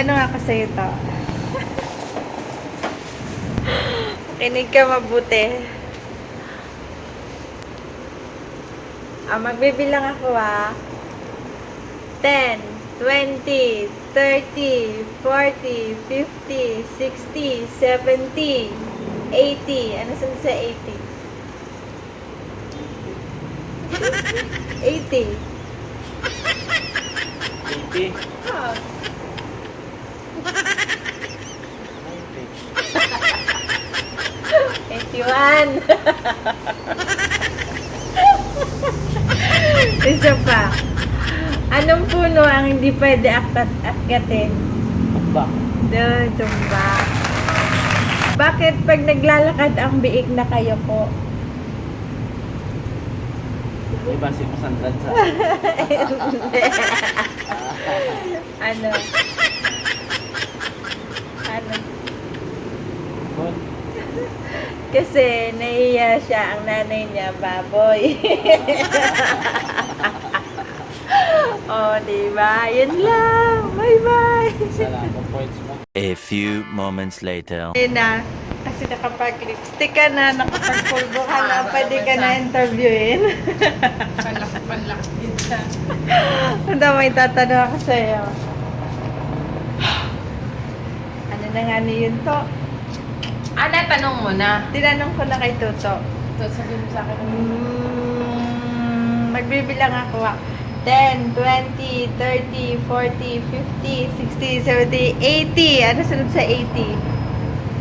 sa'yo to. Kinig ka mabuti. Ah, magbibilang ako ah. 10, 20, 30, 40, 50, 60, 70, 80. Ano saan sa 80? 80. 80. Ah. 81. Isa pa. Anong puno ang hindi pwede aktat akyatin? Ba? Doon, tumba. Bakit pag naglalakad ang biik na kayo po? Iba si Masandran sa... Ano? Kasi naiya siya ang nanay niya, baboy. oh, di ba? Yun lang. Bye-bye. A few moments later. Ayun na. Kasi nakapag-lipstick ka na, nakapag-pulbo ka na, pwede ka na interviewin. Palak-palak din siya. Ano may tatanong ako sa'yo? Ano na nga ni yun to? Ana, tanong mo na. Tinanong ko na kay Toto. So, sabihin mo sa akin. Mm, magbibilang ako ah. 10, 20, 30, 40, 50, 60, 70, 80. Ano sunod sa 80?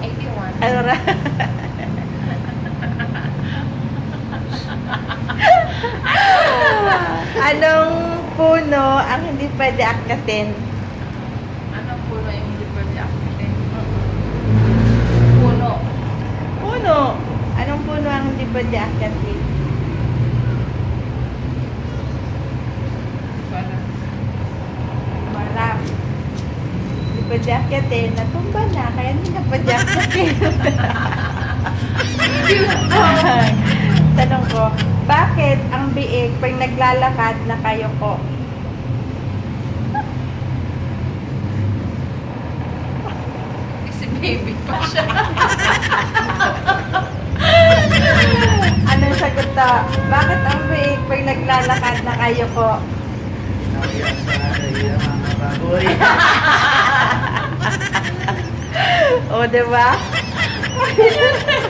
81. Ano ra? Anong puno ang hindi pwede akatin? Anong puno yung hindi pwede akitin? Puno. Puno. Anong puno hindi pwede akatin? Wala. Marap. Hindi pwede akatin. Natumba na. Kaya hindi na pwede akatin. Tanong ko, bakit ang biik pag naglalakad na kayo ko? Kasi baby pa siya. Anong sagot to? Bakit ang biik pag naglalakad na kayo baboy. O, di